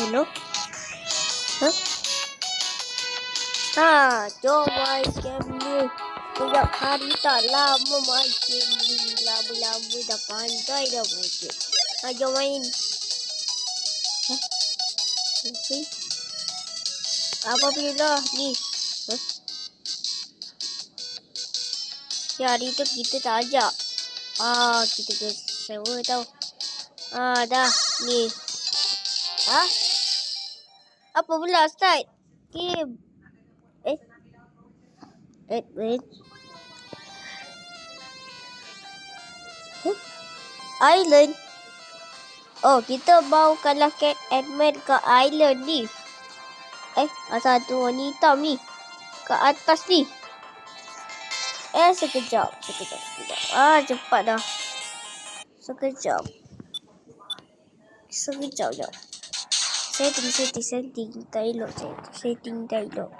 Hello? Huh? Ha, jom main game ni. Sejak hari tak lama main game ni. Lama-lama dah pandai dah main game. Ha, jom main. Huh? Okay. Apa pula ni? Huh? Ya, hari tu kita tak ajak. Ah, kita ke sewa tau. Ah, dah. Ni. Ha? Apa pula start? Game. Eh. Eh, wait. Huh? Island. Oh, kita mau kalahkan Ant-Man ke island ni. Eh, asal tu warna hitam ni. Ke atas ni. Eh, sekejap. Sekejap, sekejap. Ah, cepat dah. Sekejap. Sekejap, sekejap. Setting, setting, setting. Tak elok, setting. Elok.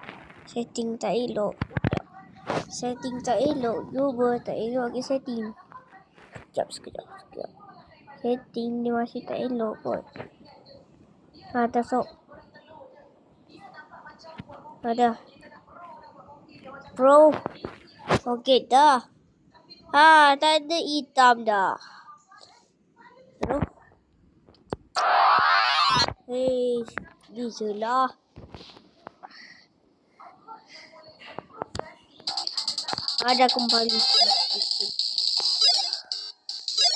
Setting tak elok. Setting elok. Cuba tak elok lagi setting. Sekejap, sekejap, sekejap. Setting dia masih tak elok kot. Ha, sok. Ada. Bro. Okey dah. Ha, tak ada hitam dah. Hei, ni je lah. Ada kembali.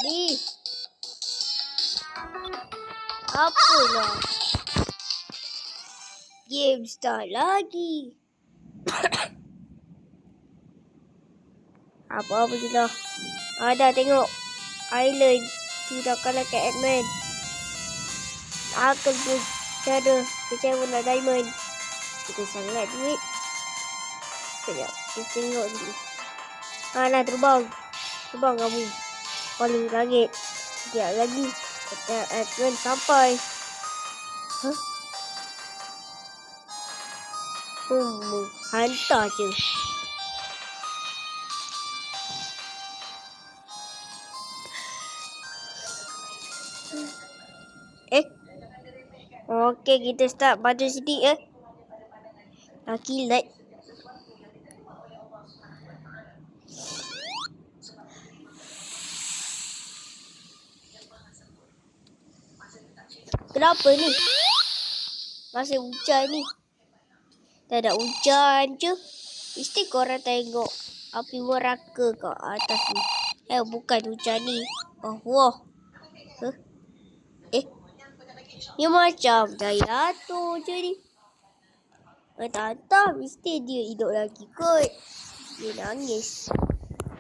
Ni. Apalah. Game start lagi. Apa-apa je lah. Ada tengok. Island. Tu dah kalah kat Adman. Akan tu cara kecewa nak diamond. Kita sangat duit. Sekejap. Kita tengok dulu. Ha lah terbang. Terbang kamu. Paling langit. Sekejap lagi. Kata Adman sampai. Huh? Hmm, hantar je. Eh. Okey, kita start pada sini eh. Laki light. Kenapa ni? Masih hujan ni. Tak ada hujan je. Mesti korang tengok api neraka kat atas ni. Eh, bukan hujan ni. Oh, wah. Ni macam daya tu je ni. Eh, tak tahu. Mesti dia hidup lagi kot. Dia nangis.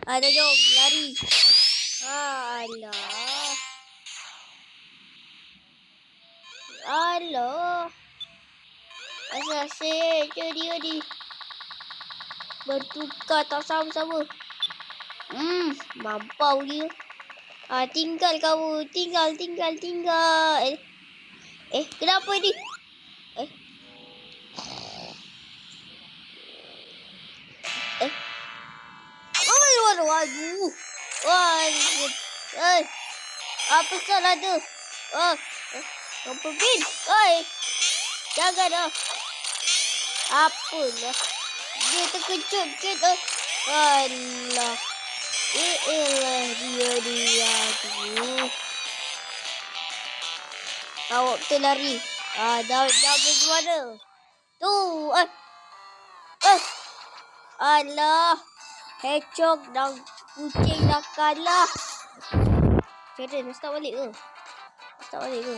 Ada jom, lari. Alah. Alah. Asal asyik je dia ni. Bertukar tak sama-sama. Hmm, mampau dia. Ah, tinggal kamu. Tinggal, tinggal, tinggal. Eh, eh kenapa ni? Eh. Eh. Aduh, aduh, aduh. Aduh. Eh. Apa salah tu? Oh. Apa bin? Oi. Jangan dah. Apalah. Dia terkejut ke tu? Alah. Eh, elah dia dia tu. Awak tu lari. Ah, dah dah bersuara. Tu. Eh. Eh. Alah. Hecok dan kucing dah kalah. Jadi, nak start balik ke? Start balik ke?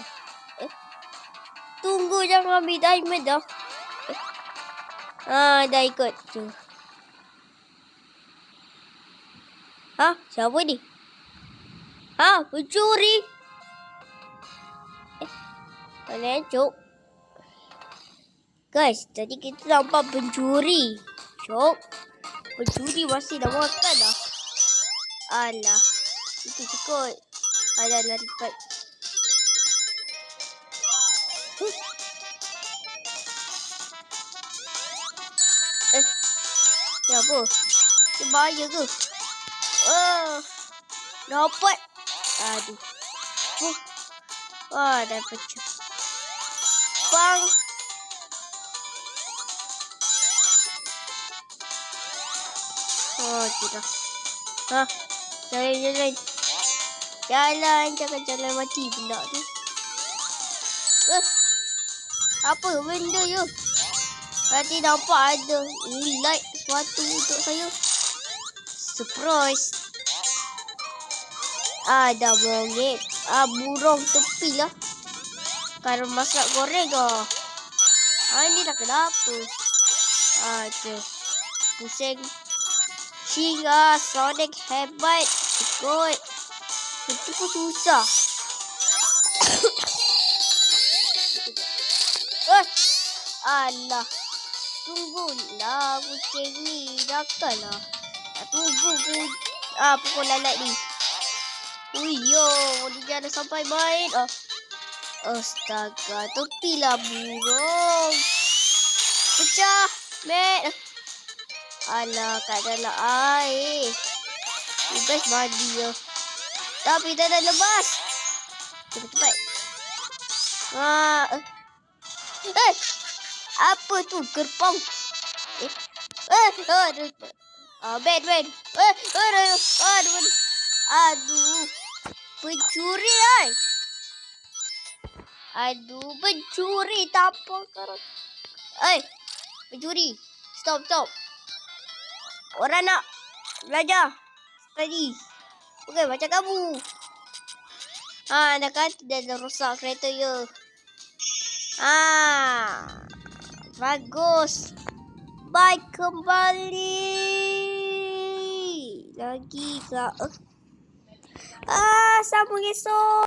Eh. Tunggu jangan ambil diamond dah. Eh. Ah, dah ikut. Tu. Ha? Siapa ni? Ha? Pencuri? Mana Cuk? Guys, tadi kita nampak pencuri. Cuk. Pencuri masih dah makan dah. Alah. Itu cukup. Ada lari cepat. Huh. Eh. Ya apa? Dia bahaya ke? Oh. Dapat. Aduh. Huh. Wah, dah pecah. Jepang. Oh, tidak. Ha, jalan, jalan. Jalan, jangan jalan mati pula tu. Eh, apa benda you? Nanti nampak ada light sesuatu untuk saya. Surprise. Ada monyet. Ah, burung tepi lah. Kalau masak goreng ah. Ah, ni dah kenapa? Ah, tu. Pusing. Singa Sonic hebat. Ikut. Itu pun susah. eh. Alah. Tunggulah kucing ni. Takkanlah. Ah, Tunggu pun. Ah, pukul lalat ni. Uyo, dia dah sampai main. Ah. Astaga, tepilah burung. Pecah, Mat. Alah, kat dalam air. Bebas mandi ya. Tapi dah dah lepas. Cepat-cepat. Ah. Eh. eh. Apa tu? Gerbang. Eh. Eh. Aduh. Ah, bed, bed. Eh. Aduh. Aduh. Aduh. Pencuri, ay. Aduh, pencuri. Tak sekarang. Eh. Pencuri. Stop, stop. Orang nak belajar. Study. Bukan macam kamu. Ha, dah kata dia dah rosak kereta ya. Ha. Bagus. Baik kembali. Lagi tak? Ah, sambung esok.